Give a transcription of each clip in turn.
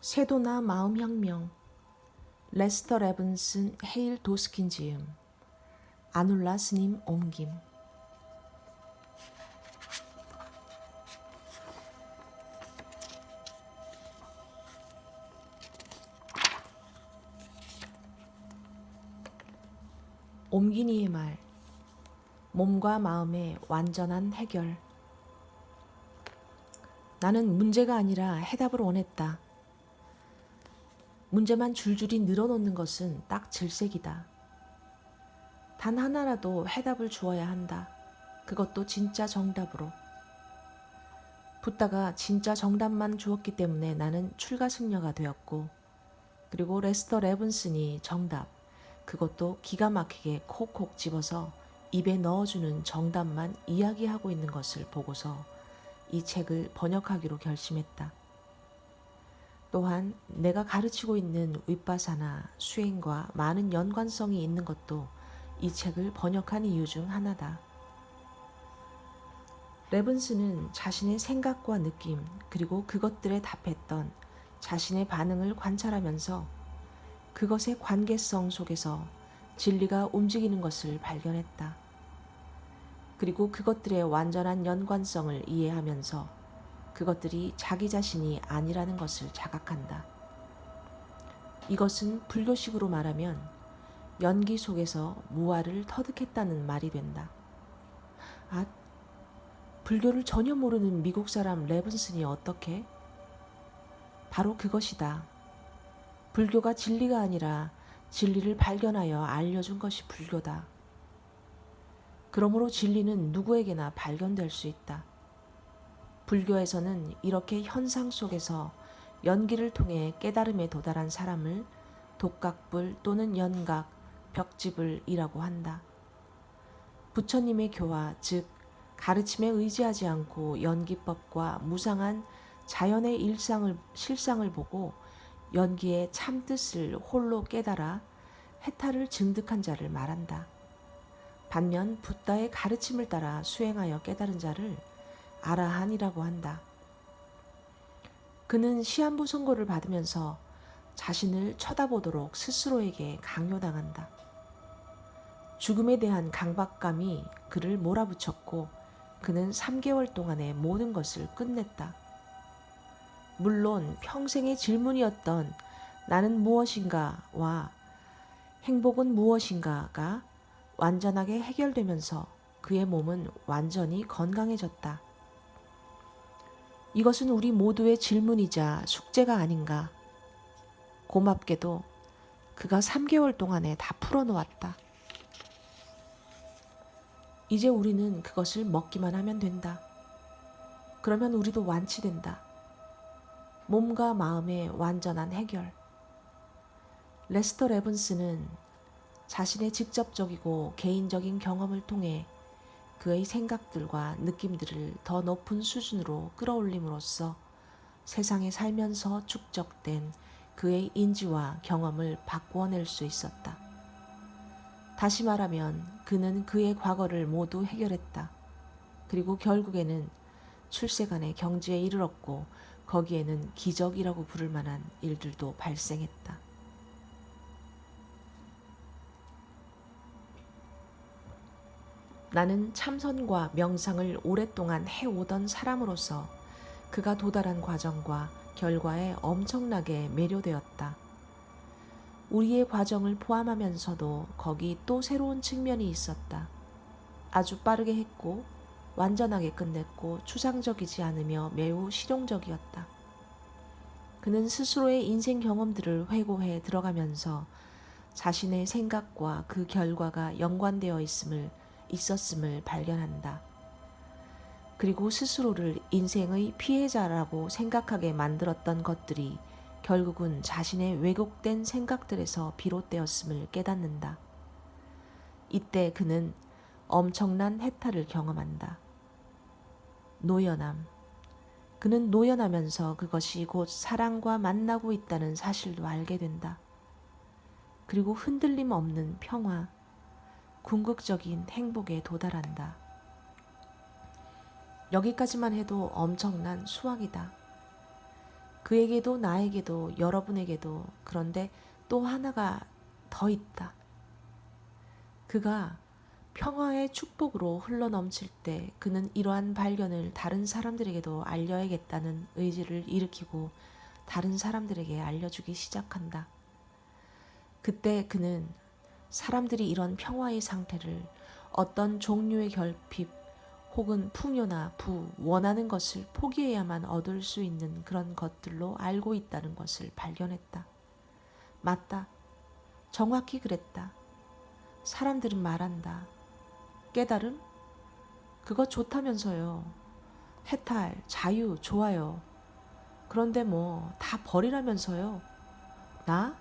세도나 마음혁명. 레스터 레븐슨 헤일 도스킨 지음. 아눌라 스님 옮김. 옮긴이의 말. 몸과 마음의 완전한 해결. 나는 문제가 아니라 해답을 원했다. 문제만 줄줄이 늘어놓는 것은 딱 질색이다. 단 하나라도 해답을 주어야 한다. 그것도 진짜 정답으로. 붓다가 진짜 정답만 주었기 때문에 나는 출가승려가 되었고, 그리고 레스터 레븐슨이 정답, 그것도 기가 막히게 콕콕 집어서 입에 넣어주는 정답만 이야기하고 있는 것을 보고서 이 책을 번역하기로 결심했다. 또한 내가 가르치고 있는 윗바사나 수행과 많은 연관성이 있는 것도 이 책을 번역한 이유 중 하나다. 레븐스는 자신의 생각과 느낌 그리고 그것들에 답했던 자신의 반응을 관찰하면서 그것의 관계성 속에서 진리가 움직이는 것을 발견했다. 그리고 그것들의 완전한 연관성을 이해하면서 그것들이 자기 자신이 아니라는 것을 자각한다. 이것은 불교식으로 말하면 연기 속에서 무아를 터득했다는 말이 된다. 아, 불교를 전혀 모르는 미국 사람 레븐슨이 어떻게? 바로 그것이다. 불교가 진리가 아니라 진리를 발견하여 알려준 것이 불교다. 그러므로 진리는 누구에게나 발견될 수 있다. 불교에서는 이렇게 현상 속에서 연기를 통해 깨달음에 도달한 사람을 독각불 또는 연각, 벽집을이라고 한다. 부처님의 교화, 즉 가르침에 의지하지 않고 연기법과 무상한 자연의 일상을 실상을 보고 연기의 참 뜻을 홀로 깨달아 해탈을 증득한 자를 말한다. 반면 붓다의 가르침을 따라 수행하여 깨달은 자를 아라한이라고 한다. 그는 시한부 선고를 받으면서 자신을 쳐다보도록 스스로에게 강요당한다. 죽음에 대한 강박감이 그를 몰아붙였고 그는 3개월 동안의 모든 것을 끝냈다. 물론 평생의 질문이었던 나는 무엇인가와 행복은 무엇인가가 완전하게 해결되면서 그의 몸은 완전히 건강해졌다. 이것은 우리 모두의 질문이자 숙제가 아닌가. 고맙게도 그가 3개월 동안에 다 풀어놓았다. 이제 우리는 그것을 먹기만 하면 된다. 그러면 우리도 완치된다. 몸과 마음의 완전한 해결. 레스터 레븐스는 자신의 직접적이고 개인적인 경험을 통해 그의 생각들과 느낌들을 더 높은 수준으로 끌어올림으로써 세상에 살면서 축적된 그의 인지와 경험을 바꾸어낼 수 있었다. 다시 말하면 그는 그의 과거를 모두 해결했다. 그리고 결국에는 출세간의 경지에 이르렀고 거기에는 기적이라고 부를 만한 일들도 발생했다. 나는 참선과 명상을 오랫동안 해오던 사람으로서 그가 도달한 과정과 결과에 엄청나게 매료되었다. 우리의 과정을 포함하면서도 거기 또 새로운 측면이 있었다. 아주 빠르게 했고 완전하게 끝냈고 추상적이지 않으며 매우 실용적이었다. 그는 스스로의 인생 경험들을 회고해 들어가면서 자신의 생각과 그 결과가 연관되어 있음을 있었음을 발견한다. 그리고 스스로를 인생의 피해자라고 생각하게 만들었던 것들이 결국은 자신의 왜곡된 생각들에서 비롯되었음을 깨닫는다. 이때 그는 엄청난 해탈을 경험한다. 노연함. 그는 노연하면서 그것이 곧 사랑과 만나고 있다는 사실도 알게 된다. 그리고 흔들림 없는 평화, 궁극적인 행복에 도달한다. 여기까지만 해도 엄청난 수확이다. 그에게도 나에게도 여러분에게도 그런데 또 하나가 더 있다. 그가 평화의 축복으로 흘러넘칠 때 그는 이러한 발견을 다른 사람들에게도 알려야겠다는 의지를 일으키고 다른 사람들에게 알려주기 시작한다. 그때 그는 사람들이 이런 평화의 상태를 어떤 종류의 결핍 혹은 풍요나 부, 원하는 것을 포기해야만 얻을 수 있는 그런 것들로 알고 있다는 것을 발견했다. 맞다. 정확히 그랬다. 사람들은 말한다. 깨달음? 그거 좋다면서요. 해탈, 자유, 좋아요. 그런데 뭐 다 버리라면서요. 나?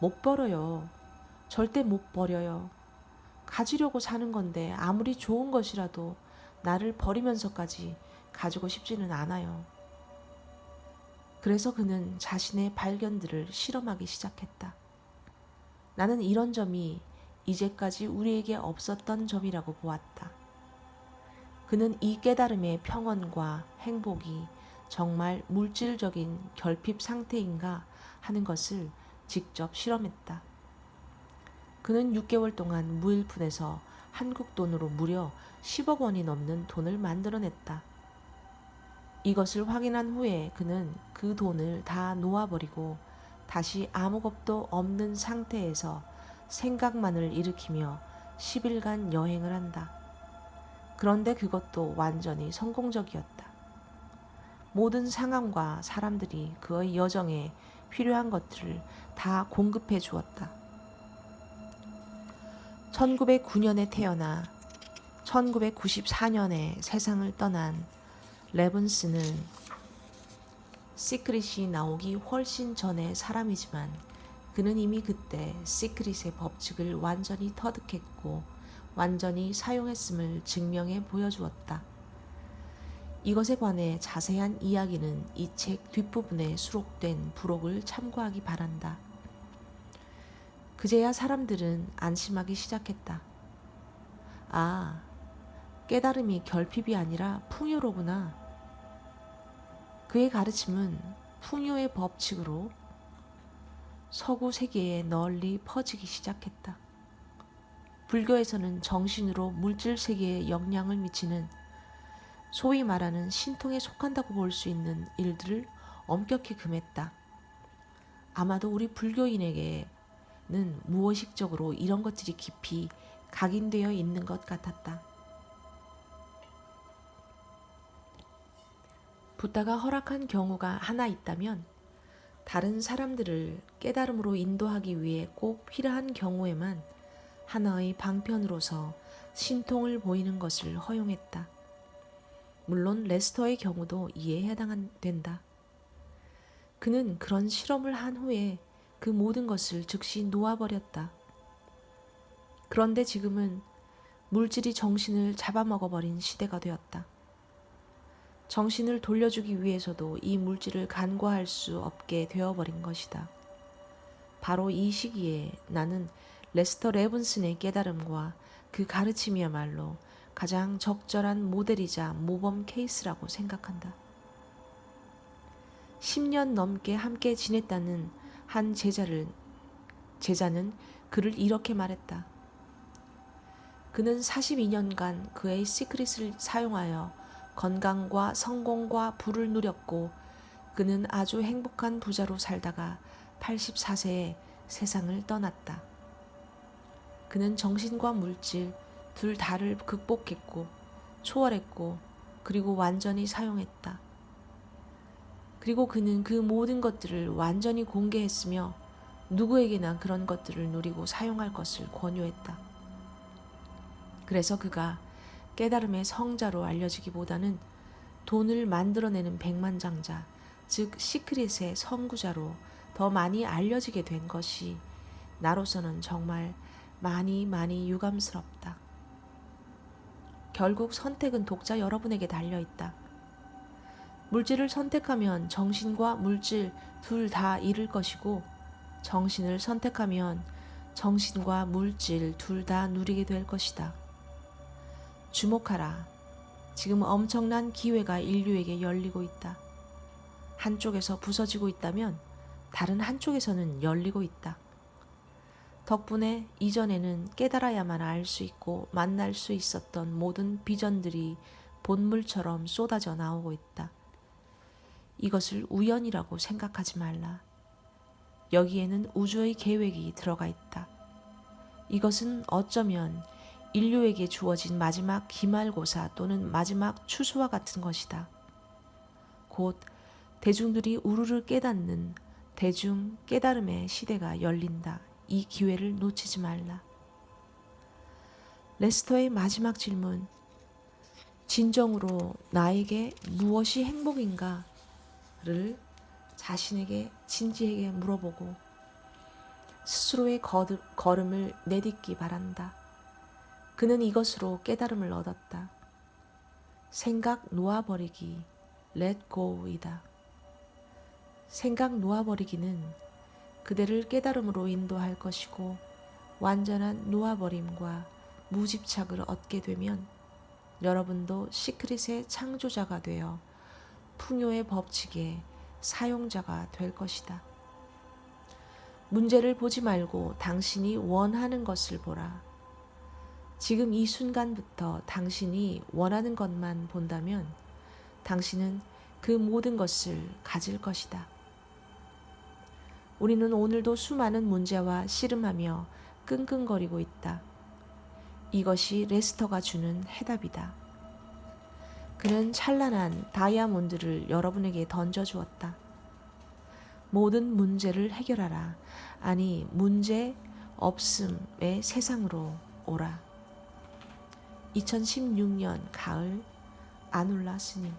못 버려요. 절대 못 버려요. 가지려고 사는 건데 아무리 좋은 것이라도 나를 버리면서까지 가지고 싶지는 않아요. 그래서 그는 자신의 발견들을 실험하기 시작했다. 나는 이런 점이 이제까지 우리에게 없었던 점이라고 보았다. 그는 이 깨달음의 평온과 행복이 정말 물질적인 결핍 상태인가 하는 것을 직접 실험했다. 그는 6개월 동안 무일푼에서 한국 돈으로 무려 10억 원이 넘는 돈을 만들어냈다. 이것을 확인한 후에 그는 그 돈을 다 놓아버리고 다시 아무것도 없는 상태에서 생각만을 일으키며 10일간 여행을 한다. 그런데 그것도 완전히 성공적이었다. 모든 상황과 사람들이 그의 여정에 필요한 것들을 다 공급해 주었다. 1909년에 태어나 1994년에 세상을 떠난 레븐스는 시크릿이 나오기 훨씬 전의 사람이지만 그는 이미 그때 시크릿의 법칙을 완전히 터득했고 완전히 사용했음을 증명해 보여주었다. 이것에 관해 자세한 이야기는 이 책 뒷부분에 수록된 부록을 참고하기 바란다. 그제야 사람들은 안심하기 시작했다. 아, 깨달음이 결핍이 아니라 풍요로구나. 그의 가르침은 풍요의 법칙으로 서구 세계에 널리 퍼지기 시작했다. 불교에서는 정신으로 물질 세계에 영향을 미치는 소위 말하는 신통에 속한다고 볼 수 있는 일들을 엄격히 금했다. 아마도 우리 불교인에게 는 무의식적으로 이런 것들이 깊이 각인되어 있는 것 같았다. 부다가 허락한 경우가 하나 있다면 다른 사람들을 깨달음으로 인도하기 위해 꼭 필요한 경우에만 하나의 방편으로서 신통을 보이는 것을 허용했다. 물론 레스터의 경우도 이에 해당된다. 그는 그런 실험을 한 후에 그 모든 것을 즉시 놓아버렸다. 그런데 지금은 물질이 정신을 잡아먹어버린 시대가 되었다. 정신을 돌려주기 위해서도 이 물질을 간과할 수 없게 되어버린 것이다. 바로 이 시기에 나는 레스터 레븐슨의 깨달음과 그 가르침이야말로 가장 적절한 모델이자 모범 케이스라고 생각한다. 10년 넘게 함께 지냈다는 한 제자를 제자는 그를 이렇게 말했다. 그는 42년간 그의 시크릿을 사용하여 건강과 성공과 부를 누렸고 그는 아주 행복한 부자로 살다가 84세에 세상을 떠났다. 그는 정신과 물질 둘 다를 극복했고 초월했고 그리고 완전히 사용했다. 그리고 그는 그 모든 것들을 완전히 공개했으며 누구에게나 그런 것들을 누리고 사용할 것을 권유했다. 그래서 그가 깨달음의 성자로 알려지기보다는 돈을 만들어내는 백만장자, 즉 시크릿의 선구자로 더 많이 알려지게 된 것이 나로서는 정말 많이 많이 유감스럽다. 결국 선택은 독자 여러분에게 달려 있다. 물질을 선택하면 정신과 물질 둘 다 잃을 것이고 정신을 선택하면 정신과 물질 둘 다 누리게 될 것이다. 주목하라. 지금 엄청난 기회가 인류에게 열리고 있다. 한쪽에서 부서지고 있다면 다른 한쪽에서는 열리고 있다. 덕분에 이전에는 깨달아야만 알 수 있고 만날 수 있었던 모든 비전들이 본물처럼 쏟아져 나오고 있다. 이것을 우연이라고 생각하지 말라. 여기에는 우주의 계획이 들어가 있다. 이것은 어쩌면 인류에게 주어진 마지막 기말고사 또는 마지막 추수와 같은 것이다. 곧 대중들이 우르르 깨닫는 대중 깨달음의 시대가 열린다. 이 기회를 놓치지 말라. 레스터의 마지막 질문. 진정으로 나에게 무엇이 행복인가 를 자신에게 진지하게 물어보고 스스로의 걸음을 내딛기 바란다. 그는 이것으로 깨달음을 얻었다. 생각 놓아버리기, let go이다. 생각 놓아버리기는 그대를 깨달음으로 인도할 것이고 완전한 놓아버림과 무집착을 얻게 되면 여러분도 시크릿의 창조자가 되어 풍요의 법칙의 사용자가 될 것이다. 문제를 보지 말고 당신이 원하는 것을 보라. 지금 이 순간부터 당신이 원하는 것만 본다면 당신은 그 모든 것을 가질 것이다. 우리는 오늘도 수많은 문제와 씨름하며 끙끙거리고 있다. 이것이 레스터가 주는 해답이다. 그는 찬란한 다이아몬드를 여러분에게 던져주었다. 모든 문제를 해결하라. 아니, 문제 없음의 세상으로 오라. 2016년 가을 아놀라 스님